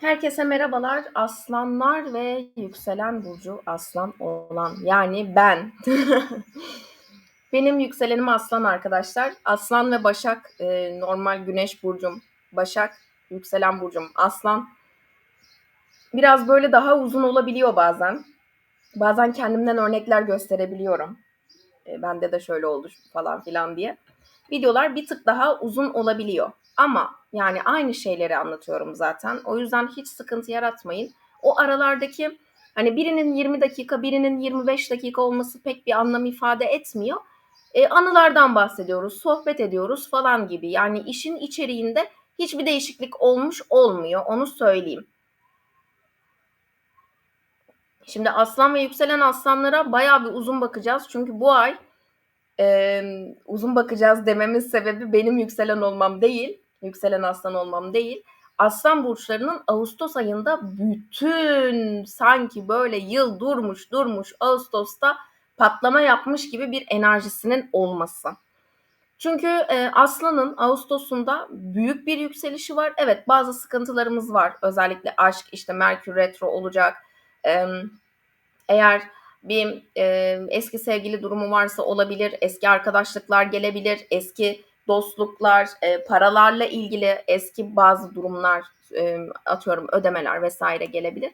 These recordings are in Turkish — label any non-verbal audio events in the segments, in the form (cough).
Herkese merhabalar. Aslanlar ve yükselen burcu aslan olan yani ben. (laughs) Benim yükselenim aslan arkadaşlar. Aslan ve Başak e, normal güneş burcum. Başak yükselen burcum aslan. Biraz böyle daha uzun olabiliyor bazen. Bazen kendimden örnekler gösterebiliyorum. E, bende de şöyle oldu falan filan diye. Videolar bir tık daha uzun olabiliyor. Ama yani aynı şeyleri anlatıyorum zaten. O yüzden hiç sıkıntı yaratmayın. O aralardaki hani birinin 20 dakika, birinin 25 dakika olması pek bir anlam ifade etmiyor. E, anılardan bahsediyoruz, sohbet ediyoruz falan gibi. Yani işin içeriğinde hiçbir değişiklik olmuş olmuyor. Onu söyleyeyim. Şimdi aslan ve yükselen aslanlara bayağı bir uzun bakacağız. Çünkü bu ay e, uzun bakacağız dememin sebebi benim yükselen olmam değil yükselen aslan olmam değil. Aslan burçlarının Ağustos ayında bütün sanki böyle yıl durmuş durmuş Ağustos'ta patlama yapmış gibi bir enerjisinin olması. Çünkü e, Aslan'ın Ağustos'unda büyük bir yükselişi var. Evet bazı sıkıntılarımız var. Özellikle aşk işte Merkür retro olacak. E, eğer bir e, eski sevgili durumu varsa olabilir. Eski arkadaşlıklar gelebilir. Eski dostluklar, e, paralarla ilgili eski bazı durumlar, e, atıyorum ödemeler vesaire gelebilir.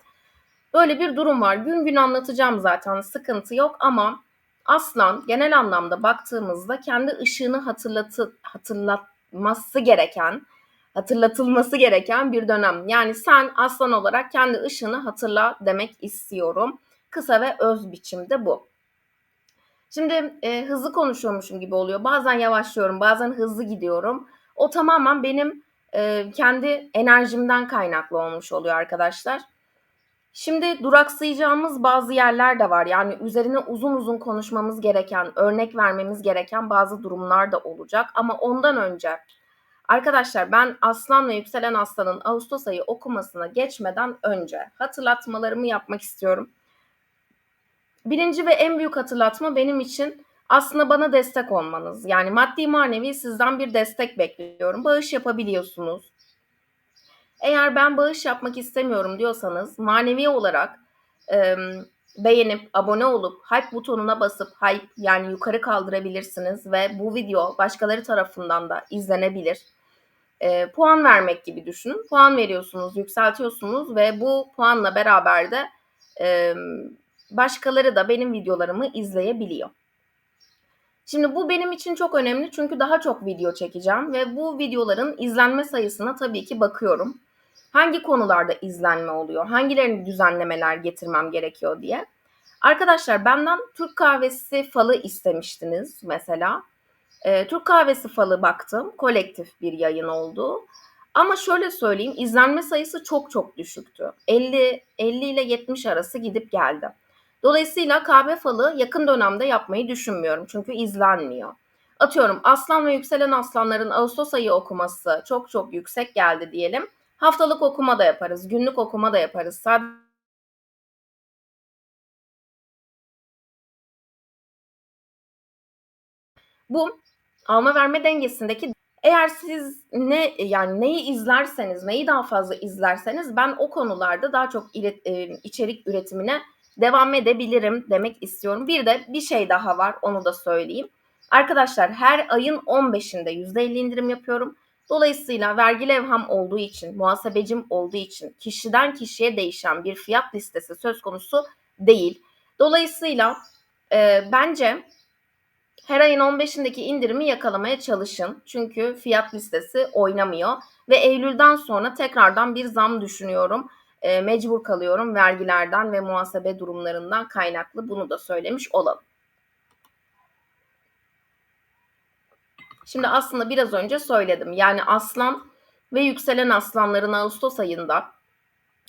Böyle bir durum var. Gün gün anlatacağım zaten sıkıntı yok ama aslan genel anlamda baktığımızda kendi ışığını hatırlatı, hatırlatması gereken, hatırlatılması gereken bir dönem. Yani sen aslan olarak kendi ışığını hatırla demek istiyorum. Kısa ve öz biçimde bu. Şimdi e, hızlı konuşuyormuşum gibi oluyor. Bazen yavaşlıyorum, bazen hızlı gidiyorum. O tamamen benim e, kendi enerjimden kaynaklı olmuş oluyor arkadaşlar. Şimdi duraksayacağımız bazı yerler de var. Yani üzerine uzun uzun konuşmamız gereken, örnek vermemiz gereken bazı durumlar da olacak. Ama ondan önce arkadaşlar ben Aslan ve Yükselen Aslan'ın Ağustos ayı okumasına geçmeden önce hatırlatmalarımı yapmak istiyorum. Birinci ve en büyük hatırlatma benim için aslında bana destek olmanız. Yani maddi manevi sizden bir destek bekliyorum. Bağış yapabiliyorsunuz. Eğer ben bağış yapmak istemiyorum diyorsanız manevi olarak e, beğenip abone olup hype butonuna basıp hype yani yukarı kaldırabilirsiniz ve bu video başkaları tarafından da izlenebilir. E, puan vermek gibi düşünün. Puan veriyorsunuz, yükseltiyorsunuz ve bu puanla beraber de e, başkaları da benim videolarımı izleyebiliyor. Şimdi bu benim için çok önemli çünkü daha çok video çekeceğim ve bu videoların izlenme sayısına tabii ki bakıyorum. Hangi konularda izlenme oluyor, hangilerini düzenlemeler getirmem gerekiyor diye. Arkadaşlar benden Türk kahvesi falı istemiştiniz mesela. E, Türk kahvesi falı baktım. Kolektif bir yayın oldu. Ama şöyle söyleyeyim izlenme sayısı çok çok düşüktü. 50 50 ile 70 arası gidip geldi. Dolayısıyla kahve falı yakın dönemde yapmayı düşünmüyorum çünkü izlenmiyor. Atıyorum aslan ve yükselen aslanların Ağustos ayı okuması çok çok yüksek geldi diyelim. Haftalık okuma da yaparız, günlük okuma da yaparız. Sadece Bu alma verme dengesindeki eğer siz ne yani neyi izlerseniz, neyi daha fazla izlerseniz ben o konularda daha çok ilet, e, içerik üretimine devam edebilirim demek istiyorum. Bir de bir şey daha var onu da söyleyeyim. Arkadaşlar her ayın 15'inde %50 indirim yapıyorum. Dolayısıyla vergi levham olduğu için, muhasebecim olduğu için kişiden kişiye değişen bir fiyat listesi söz konusu değil. Dolayısıyla e, bence her ayın 15'indeki indirimi yakalamaya çalışın. Çünkü fiyat listesi oynamıyor. Ve Eylül'den sonra tekrardan bir zam düşünüyorum e, mecbur kalıyorum vergilerden ve muhasebe durumlarından kaynaklı bunu da söylemiş olalım. Şimdi aslında biraz önce söyledim. Yani aslan ve yükselen aslanların Ağustos ayında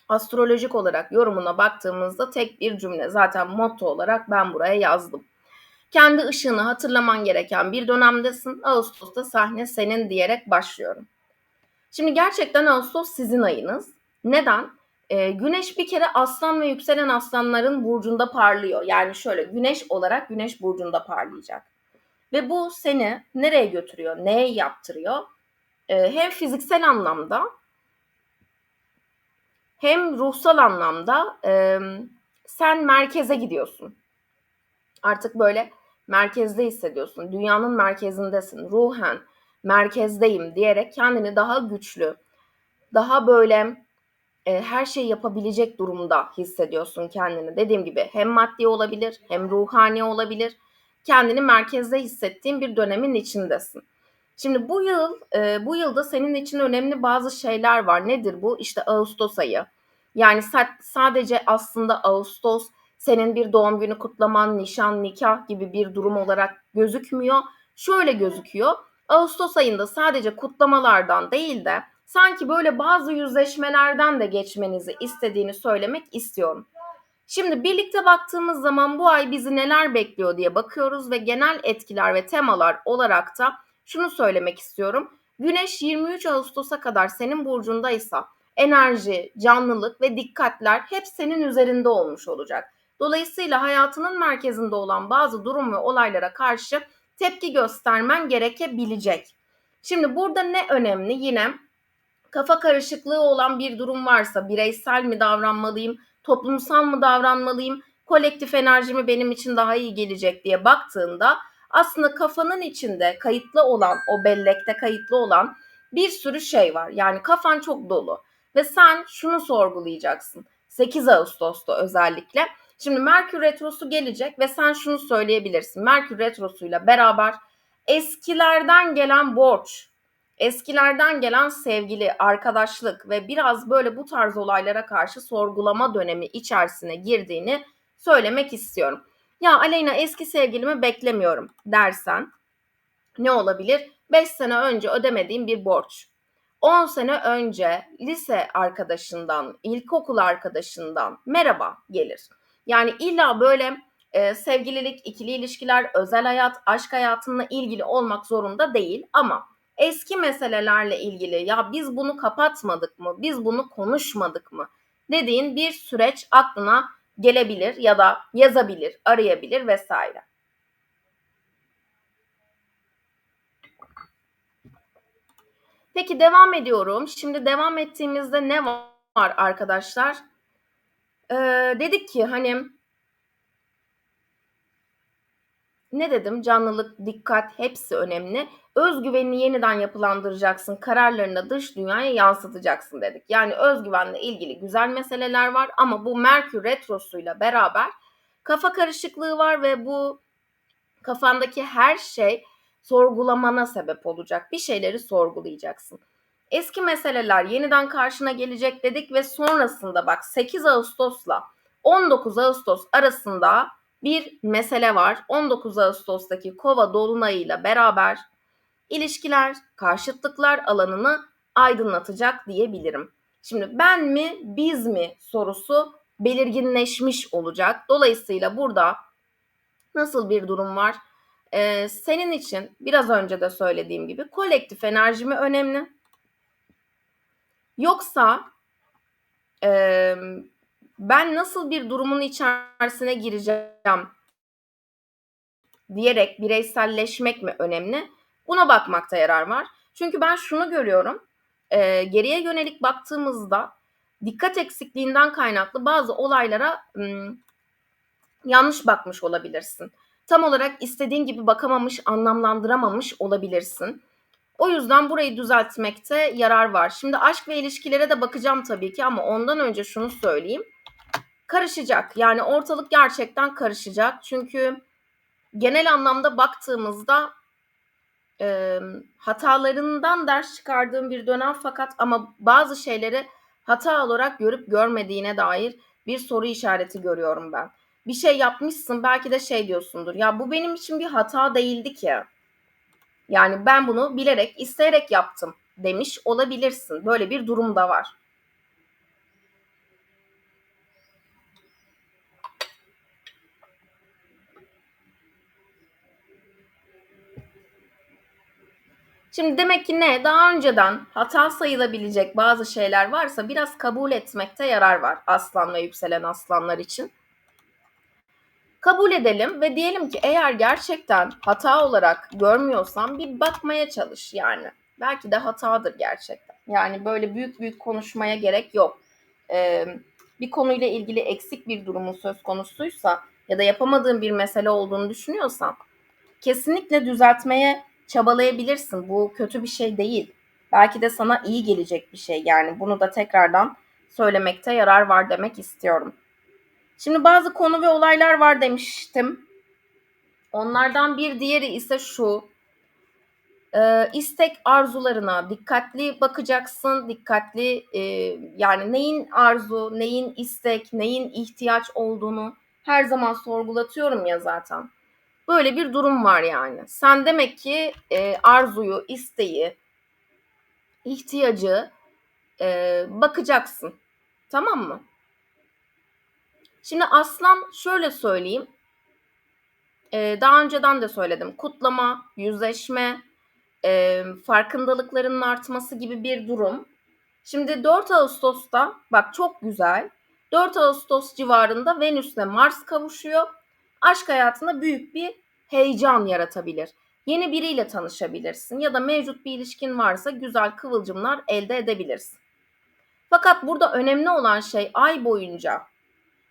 astrolojik olarak yorumuna baktığımızda tek bir cümle zaten motto olarak ben buraya yazdım. Kendi ışığını hatırlaman gereken bir dönemdesin. Ağustos'ta sahne senin diyerek başlıyorum. Şimdi gerçekten Ağustos sizin ayınız. Neden? E, güneş bir kere aslan ve yükselen aslanların burcunda parlıyor. Yani şöyle güneş olarak güneş burcunda parlayacak. Ve bu seni nereye götürüyor, neye yaptırıyor? E, hem fiziksel anlamda hem ruhsal anlamda e, sen merkeze gidiyorsun. Artık böyle merkezde hissediyorsun. Dünyanın merkezindesin. Ruhen merkezdeyim diyerek kendini daha güçlü, daha böyle e, her şeyi yapabilecek durumda hissediyorsun kendini. Dediğim gibi hem maddi olabilir hem ruhani olabilir. Kendini merkezde hissettiğin bir dönemin içindesin. Şimdi bu yıl e, bu yılda senin için önemli bazı şeyler var. Nedir bu? İşte Ağustos ayı. Yani sadece aslında Ağustos senin bir doğum günü kutlaman, nişan, nikah gibi bir durum olarak gözükmüyor. Şöyle gözüküyor. Ağustos ayında sadece kutlamalardan değil de sanki böyle bazı yüzleşmelerden de geçmenizi istediğini söylemek istiyorum. Şimdi birlikte baktığımız zaman bu ay bizi neler bekliyor diye bakıyoruz ve genel etkiler ve temalar olarak da şunu söylemek istiyorum. Güneş 23 Ağustos'a kadar senin burcundaysa enerji, canlılık ve dikkatler hep senin üzerinde olmuş olacak. Dolayısıyla hayatının merkezinde olan bazı durum ve olaylara karşı tepki göstermen gerekebilecek. Şimdi burada ne önemli? Yine kafa karışıklığı olan bir durum varsa bireysel mi davranmalıyım, toplumsal mı davranmalıyım, kolektif enerji mi benim için daha iyi gelecek diye baktığında aslında kafanın içinde kayıtlı olan, o bellekte kayıtlı olan bir sürü şey var. Yani kafan çok dolu ve sen şunu sorgulayacaksın. 8 Ağustos'ta özellikle. Şimdi Merkür Retrosu gelecek ve sen şunu söyleyebilirsin. Merkür Retrosu'yla beraber eskilerden gelen borç, eskilerden gelen sevgili, arkadaşlık ve biraz böyle bu tarz olaylara karşı sorgulama dönemi içerisine girdiğini söylemek istiyorum. Ya Aleyna eski sevgilimi beklemiyorum dersen ne olabilir? 5 sene önce ödemediğim bir borç. 10 sene önce lise arkadaşından, ilkokul arkadaşından merhaba gelir. Yani illa böyle e, sevgililik, ikili ilişkiler, özel hayat, aşk hayatınla ilgili olmak zorunda değil ama eski meselelerle ilgili ya biz bunu kapatmadık mı, biz bunu konuşmadık mı dediğin bir süreç aklına gelebilir ya da yazabilir, arayabilir vesaire. Peki devam ediyorum. Şimdi devam ettiğimizde ne var arkadaşlar? Ee, dedik ki hani ne dedim? Canlılık, dikkat hepsi önemli. Özgüvenini yeniden yapılandıracaksın. Kararlarını dış dünyaya yansıtacaksın dedik. Yani özgüvenle ilgili güzel meseleler var ama bu Merkür retrosuyla beraber kafa karışıklığı var ve bu kafandaki her şey sorgulamana sebep olacak. Bir şeyleri sorgulayacaksın. Eski meseleler yeniden karşına gelecek dedik ve sonrasında bak 8 Ağustos'la 19 Ağustos arasında bir mesele var. 19 Ağustos'taki Kova dolunayıyla beraber ilişkiler, karşıtlıklar alanını aydınlatacak diyebilirim. Şimdi ben mi, biz mi sorusu belirginleşmiş olacak. Dolayısıyla burada nasıl bir durum var? Ee, senin için biraz önce de söylediğim gibi kolektif enerji mi önemli? Yoksa e, ben nasıl bir durumun içerisine gireceğim diyerek bireyselleşmek mi önemli? Buna bakmakta yarar var. Çünkü ben şunu görüyorum. E, geriye yönelik baktığımızda dikkat eksikliğinden kaynaklı bazı olaylara m, yanlış bakmış olabilirsin. Tam olarak istediğin gibi bakamamış, anlamlandıramamış olabilirsin. O yüzden burayı düzeltmekte yarar var. Şimdi aşk ve ilişkilere de bakacağım tabii ki ama ondan önce şunu söyleyeyim. Karışacak. Yani ortalık gerçekten karışacak. Çünkü genel anlamda baktığımızda e, hatalarından ders çıkardığım bir dönem fakat ama bazı şeyleri hata olarak görüp görmediğine dair bir soru işareti görüyorum ben. Bir şey yapmışsın belki de şey diyorsundur. Ya bu benim için bir hata değildi ki. Yani ben bunu bilerek, isteyerek yaptım demiş olabilirsin. Böyle bir durum da var. Şimdi demek ki ne? Daha önceden hata sayılabilecek bazı şeyler varsa biraz kabul etmekte yarar var aslan ve yükselen aslanlar için. Kabul edelim ve diyelim ki eğer gerçekten hata olarak görmüyorsan bir bakmaya çalış yani. Belki de hatadır gerçekten. Yani böyle büyük büyük konuşmaya gerek yok. eee, bir konuyla ilgili eksik bir durumun söz konusuysa ya da yapamadığın bir mesele olduğunu düşünüyorsan kesinlikle düzeltmeye çabalayabilirsin. Bu kötü bir şey değil. Belki de sana iyi gelecek bir şey yani. Bunu da tekrardan söylemekte yarar var demek istiyorum. Şimdi bazı konu ve olaylar var demiştim. Onlardan bir diğeri ise şu. E, istek arzularına dikkatli bakacaksın. Dikkatli e, yani neyin arzu, neyin istek, neyin ihtiyaç olduğunu her zaman sorgulatıyorum ya zaten. Böyle bir durum var yani. Sen demek ki e, arzuyu, isteği, ihtiyacı e, bakacaksın. Tamam mı? Şimdi aslan şöyle söyleyeyim. E, daha önceden de söyledim. Kutlama, yüzleşme, e, farkındalıklarının artması gibi bir durum. Şimdi 4 Ağustos'ta bak çok güzel. 4 Ağustos civarında Venüs'le Mars kavuşuyor. Aşk hayatında büyük bir heyecan yaratabilir. Yeni biriyle tanışabilirsin ya da mevcut bir ilişkin varsa güzel kıvılcımlar elde edebilirsin. Fakat burada önemli olan şey ay boyunca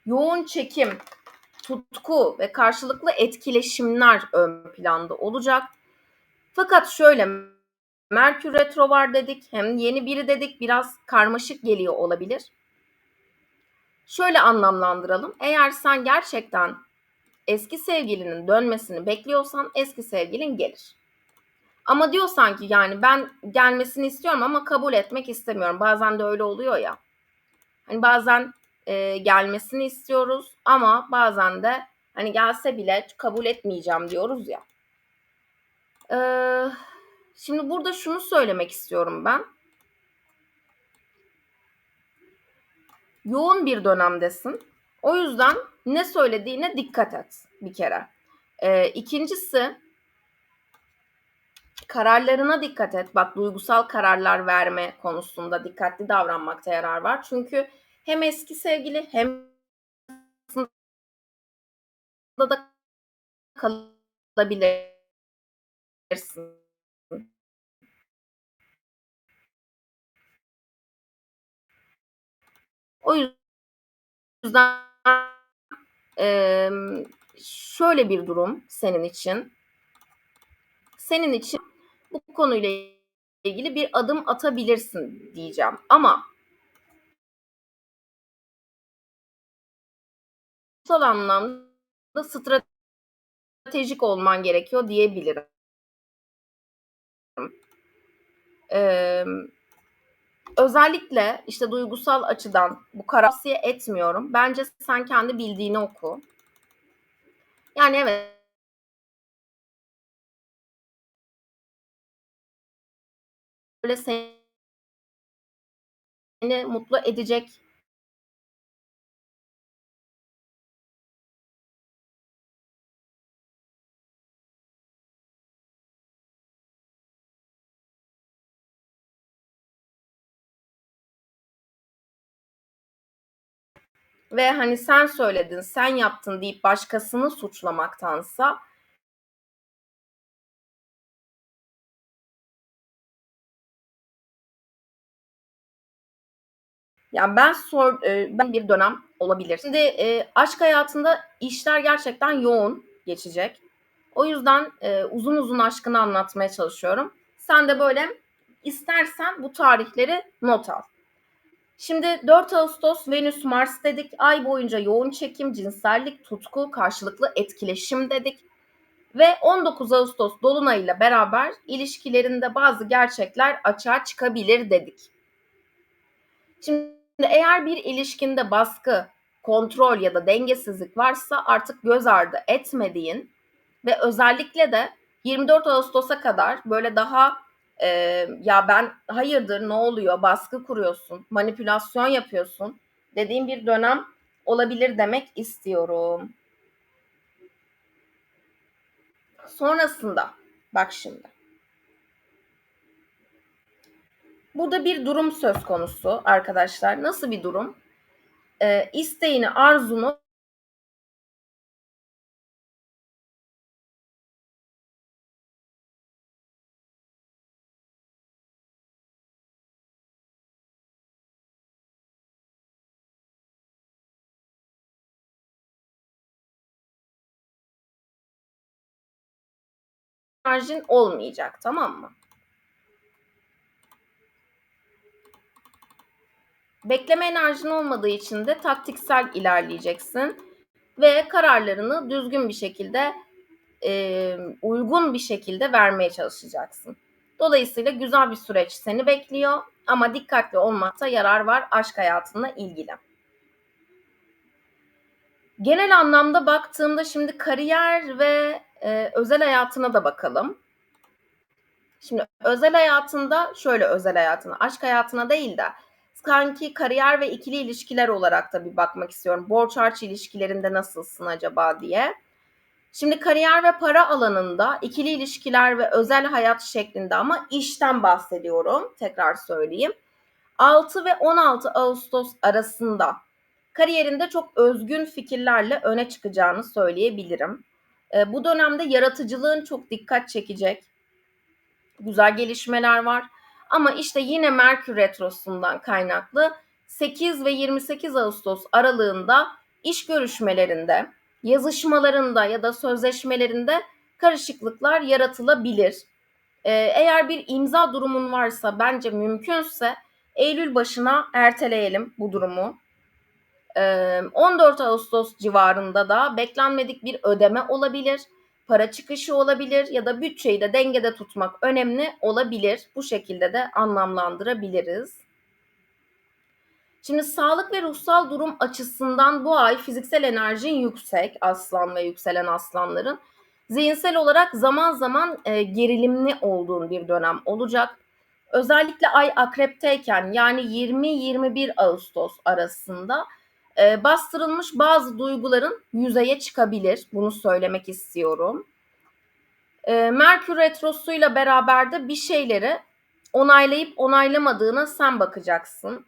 yoğun çekim, tutku ve karşılıklı etkileşimler ön planda olacak. Fakat şöyle Merkür retro var dedik, hem yeni biri dedik, biraz karmaşık geliyor olabilir. Şöyle anlamlandıralım. Eğer sen gerçekten eski sevgilinin dönmesini bekliyorsan eski sevgilin gelir. Ama diyorsan ki yani ben gelmesini istiyorum ama kabul etmek istemiyorum. Bazen de öyle oluyor ya. Hani bazen e, gelmesini istiyoruz ama bazen de hani gelse bile kabul etmeyeceğim diyoruz ya. Ee, şimdi burada şunu söylemek istiyorum ben. Yoğun bir dönemdesin. O yüzden ne söylediğine dikkat et bir kere. Ee, ikincisi kararlarına dikkat et. Bak duygusal kararlar verme konusunda dikkatli davranmakta yarar var. Çünkü hem eski sevgili hem da kalabilirsin. O yüzden e, şöyle bir durum senin için. Senin için bu konuyla ilgili bir adım atabilirsin diyeceğim. Ama duygusal anlamda stratejik olman gerekiyor diyebilirim. Ee, özellikle işte duygusal açıdan bu karasiye etmiyorum. Bence sen kendi bildiğini oku. Yani evet böyle seni mutlu edecek ve hani sen söyledin, sen yaptın deyip başkasını suçlamaktansa yani ben sor e, ben bir dönem olabilir. Şimdi e, aşk hayatında işler gerçekten yoğun geçecek. O yüzden e, uzun uzun aşkını anlatmaya çalışıyorum. Sen de böyle istersen bu tarihleri not al. Şimdi 4 Ağustos Venüs Mars dedik. Ay boyunca yoğun çekim, cinsellik, tutku, karşılıklı etkileşim dedik. Ve 19 Ağustos Dolunay beraber ilişkilerinde bazı gerçekler açığa çıkabilir dedik. Şimdi eğer bir ilişkinde baskı, kontrol ya da dengesizlik varsa artık göz ardı etmediğin ve özellikle de 24 Ağustos'a kadar böyle daha e, ya ben hayırdır ne oluyor baskı kuruyorsun, manipülasyon yapıyorsun dediğim bir dönem olabilir demek istiyorum. Sonrasında bak şimdi. Burada bir durum söz konusu arkadaşlar. Nasıl bir durum? E, isteğini, arzunu enerjin olmayacak tamam mı? Bekleme enerjin olmadığı için de taktiksel ilerleyeceksin ve kararlarını düzgün bir şekilde e, uygun bir şekilde vermeye çalışacaksın. Dolayısıyla güzel bir süreç seni bekliyor ama dikkatli olmakta yarar var aşk hayatına ilgili. Genel anlamda baktığımda şimdi kariyer ve e, özel hayatına da bakalım. Şimdi özel hayatında şöyle özel hayatına, aşk hayatına değil de sanki kariyer ve ikili ilişkiler olarak da bir bakmak istiyorum. Borç harç ilişkilerinde nasılsın acaba diye. Şimdi kariyer ve para alanında ikili ilişkiler ve özel hayat şeklinde ama işten bahsediyorum. Tekrar söyleyeyim. 6 ve 16 Ağustos arasında kariyerinde çok özgün fikirlerle öne çıkacağını söyleyebilirim. E, bu dönemde yaratıcılığın çok dikkat çekecek. Güzel gelişmeler var. Ama işte yine Merkür Retrosu'ndan kaynaklı 8 ve 28 Ağustos aralığında iş görüşmelerinde, yazışmalarında ya da sözleşmelerinde karışıklıklar yaratılabilir. Ee, eğer bir imza durumun varsa bence mümkünse Eylül başına erteleyelim bu durumu. 14 Ağustos civarında da beklenmedik bir ödeme olabilir, para çıkışı olabilir ya da bütçeyi de dengede tutmak önemli olabilir. Bu şekilde de anlamlandırabiliriz. Şimdi sağlık ve ruhsal durum açısından bu ay fiziksel enerjin yüksek aslan ve yükselen aslanların. Zihinsel olarak zaman zaman e, gerilimli olduğun bir dönem olacak. Özellikle ay akrepteyken yani 20-21 Ağustos arasında e, bastırılmış bazı duyguların yüzeye çıkabilir. Bunu söylemek istiyorum. E, Merkür Retrosu'yla beraber de bir şeyleri onaylayıp onaylamadığına sen bakacaksın.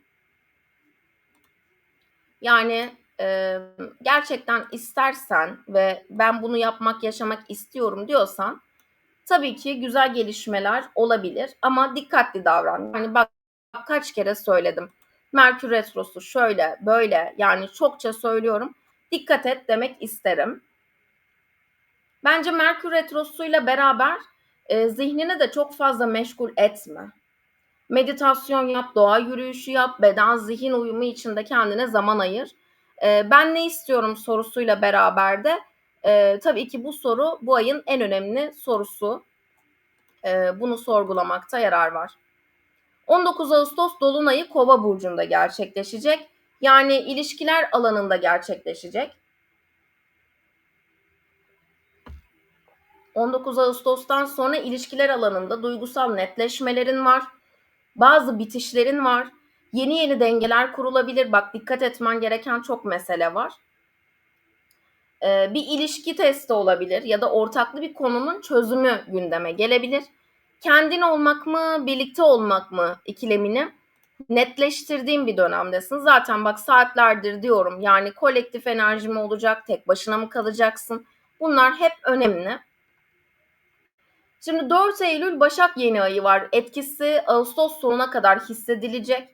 Yani e, gerçekten istersen ve ben bunu yapmak, yaşamak istiyorum diyorsan tabii ki güzel gelişmeler olabilir ama dikkatli davran. Yani bak kaç kere söyledim. Merkür Retrosu şöyle böyle yani çokça söylüyorum. Dikkat et demek isterim. Bence Merkür Retrosu'yla beraber e, zihnini de çok fazla meşgul etme. Meditasyon yap, doğa yürüyüşü yap, beden zihin uyumu içinde kendine zaman ayır. E, ben ne istiyorum sorusuyla beraber de e, tabii ki bu soru bu ayın en önemli sorusu. E, bunu sorgulamakta yarar var. 19 Ağustos Dolunay'ı Kova burcunda gerçekleşecek. Yani ilişkiler alanında gerçekleşecek. 19 Ağustos'tan sonra ilişkiler alanında duygusal netleşmelerin var. Bazı bitişlerin var. Yeni yeni dengeler kurulabilir. Bak dikkat etmen gereken çok mesele var. Ee, bir ilişki testi olabilir ya da ortaklı bir konunun çözümü gündeme gelebilir kendin olmak mı, birlikte olmak mı ikilemini netleştirdiğim bir dönemdesin. Zaten bak saatlerdir diyorum yani kolektif enerji mi olacak, tek başına mı kalacaksın? Bunlar hep önemli. Şimdi 4 Eylül Başak yeni ayı var. Etkisi Ağustos sonuna kadar hissedilecek.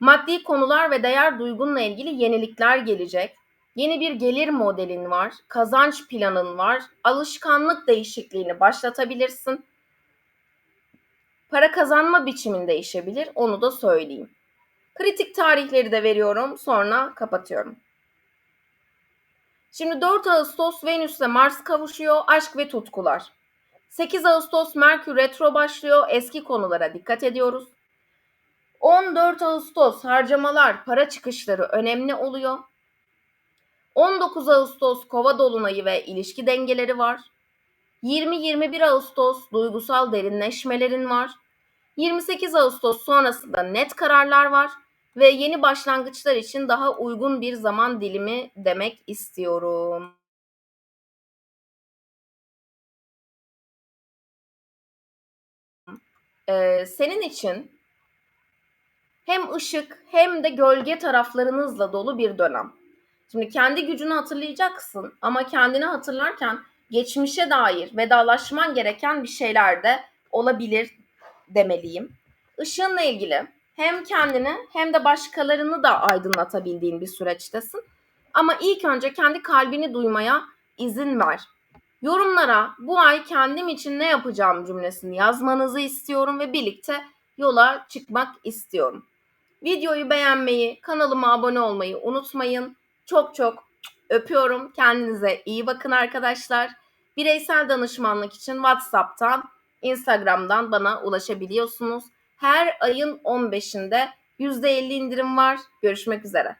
Maddi konular ve değer duygunla ilgili yenilikler gelecek. Yeni bir gelir modelin var, kazanç planın var, alışkanlık değişikliğini başlatabilirsin. Para kazanma biçimin değişebilir. Onu da söyleyeyim. Kritik tarihleri de veriyorum. Sonra kapatıyorum. Şimdi 4 Ağustos Venüs ile Mars kavuşuyor. Aşk ve tutkular. 8 Ağustos Merkür retro başlıyor. Eski konulara dikkat ediyoruz. 14 Ağustos harcamalar, para çıkışları önemli oluyor. 19 Ağustos Kova dolunayı ve ilişki dengeleri var. 20-21 Ağustos duygusal derinleşmelerin var. 28 Ağustos sonrasında net kararlar var ve yeni başlangıçlar için daha uygun bir zaman dilimi demek istiyorum. Ee, senin için hem ışık hem de gölge taraflarınızla dolu bir dönem. Şimdi kendi gücünü hatırlayacaksın ama kendini hatırlarken geçmişe dair vedalaşman gereken bir şeyler de olabilir demeliyim. Işığınla ilgili hem kendini hem de başkalarını da aydınlatabildiğin bir süreçtesin. Ama ilk önce kendi kalbini duymaya izin ver. Yorumlara bu ay kendim için ne yapacağım cümlesini yazmanızı istiyorum ve birlikte yola çıkmak istiyorum. Videoyu beğenmeyi, kanalıma abone olmayı unutmayın. Çok çok öpüyorum. Kendinize iyi bakın arkadaşlar. Bireysel danışmanlık için WhatsApp'tan, Instagram'dan bana ulaşabiliyorsunuz. Her ayın 15'inde %50 indirim var. Görüşmek üzere.